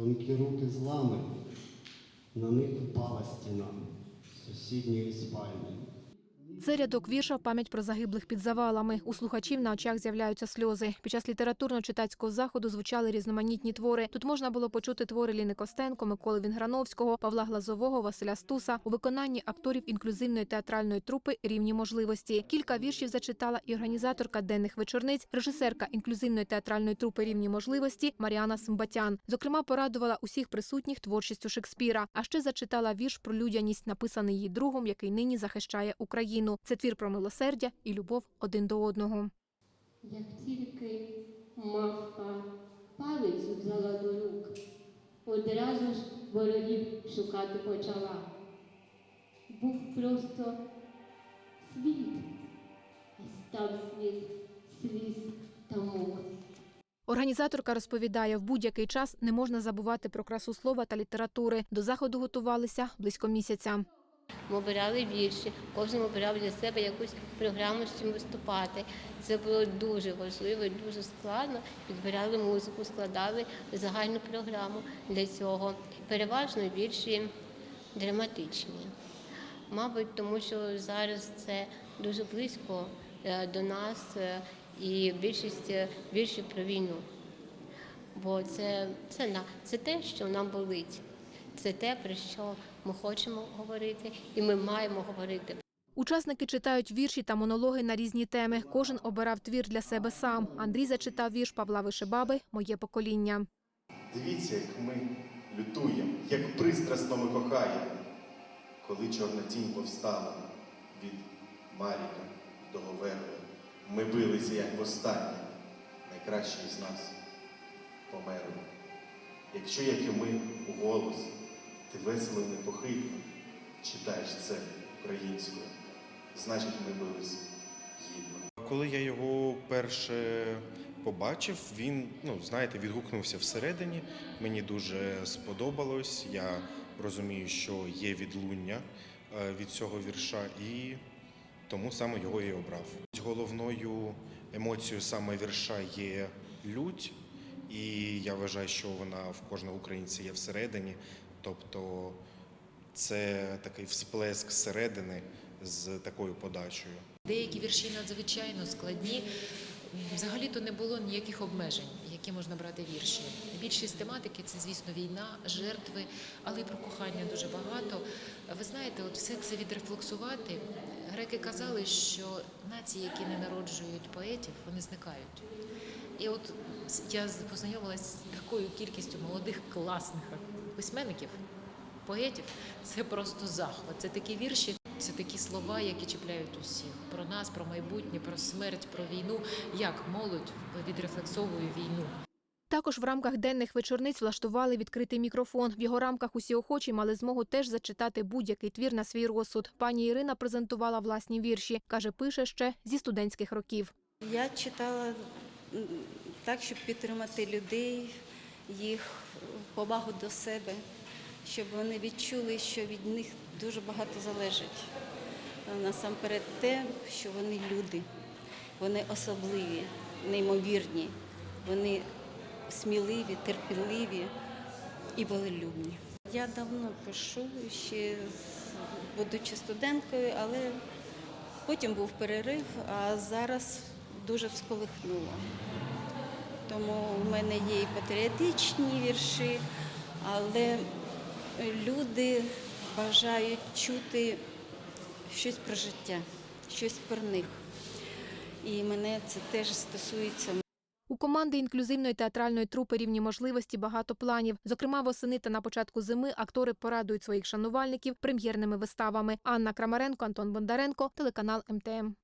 Тонкі руки зламані, на них упала стіна сусідньої спальні. Це рядок вірша пам'ять про загиблих під завалами. У слухачів на очах з'являються сльози. Під час літературно-читацького заходу звучали різноманітні твори. Тут можна було почути твори Ліни Костенко, Миколи Вінграновського, Павла Глазового, Василя Стуса у виконанні акторів інклюзивної театральної трупи Рівні можливості. Кілька віршів зачитала і організаторка денних вечорниць, режисерка інклюзивної театральної трупи Рівні можливості Маріана Симбатян. Зокрема, порадувала усіх присутніх творчістю Шекспіра. А ще зачитала вірш про людяність, написаний її другом, який нині захищає Україну. Це твір про милосердя і любов один до одного. Як тільки мавка палицю взяла до рук, одразу ж ворогів шукати почала. Був просто світ, став світ сліз та мук. Організаторка розповідає, в будь-який час не можна забувати про красу слова та літератури. До заходу готувалися близько місяця. Ми обирали вірші, кожен обирав для себе якусь програму, з чим виступати. Це було дуже важливо і дуже складно. Підбирали музику, складали загальну програму для цього. Переважно вірші драматичні. Мабуть, тому що зараз це дуже близько е, до нас е, і більшість е, віршів про війну. Бо це, це, це те, що нам болить. Це те, про що ми хочемо говорити, і ми маємо говорити. Учасники читають вірші та монологи на різні теми. Кожен обирав твір для себе сам. Андрій зачитав вірш Павла Вишебаби Моє покоління. Дивіться, як ми лютуємо, як пристрасно ми кохаємо, коли чорна тінь повстала від Маріка до Говерло. Ми билися, як востаннє, найкращий з нас померли. Якщо, як і ми, у голос, ти весело і непохитно читаєш це українською, значить ми бились гідно. Коли я його перше побачив, він, ну, знаєте, відгукнувся всередині. Мені дуже сподобалось. Я розумію, що є відлуння е, від цього вірша, і тому саме його і обрав. Головною емоцією саме вірша є лють, і я вважаю, що вона в кожного українця є всередині. Тобто це такий всплеск зсередини з такою подачею. Деякі вірші надзвичайно складні. Взагалі-то не було ніяких обмежень, які можна брати вірші. Більшість тематики це, звісно, війна, жертви, але й про кохання дуже багато. Ви знаєте, от все це відрефлексувати. Греки казали, що нації, які не народжують поетів, вони зникають. І от я познайомилася з такою кількістю молодих класних письменників, поетів. Це просто захват. Це такі вірші, це такі слова, які чіпляють усіх про нас, про майбутнє, про смерть, про війну. Як молодь відрефлексовує війну. Також в рамках денних вечорниць влаштували відкритий мікрофон. В його рамках усі охочі мали змогу теж зачитати будь-який твір на свій розсуд. Пані Ірина презентувала власні вірші. Каже, пише ще зі студентських років. Я читала так, щоб підтримати людей, їх повагу до себе, щоб вони відчули, що від них дуже багато залежить. Насамперед те, що вони люди, вони особливі, неймовірні, вони сміливі, терпеливі і волелюбні. Я давно пишу, ще будучи студенткою, але Потім був перерив, а зараз дуже всколихнуло. Тому в мене є і патріотичні вірші, але люди бажають чути щось про життя, щось про них. І мене це теж стосується. У команди інклюзивної театральної трупи рівні можливості багато планів. Зокрема, восени та на початку зими актори порадують своїх шанувальників прем'єрними виставами. Анна Крамаренко, Антон Бондаренко, телеканал МТМ.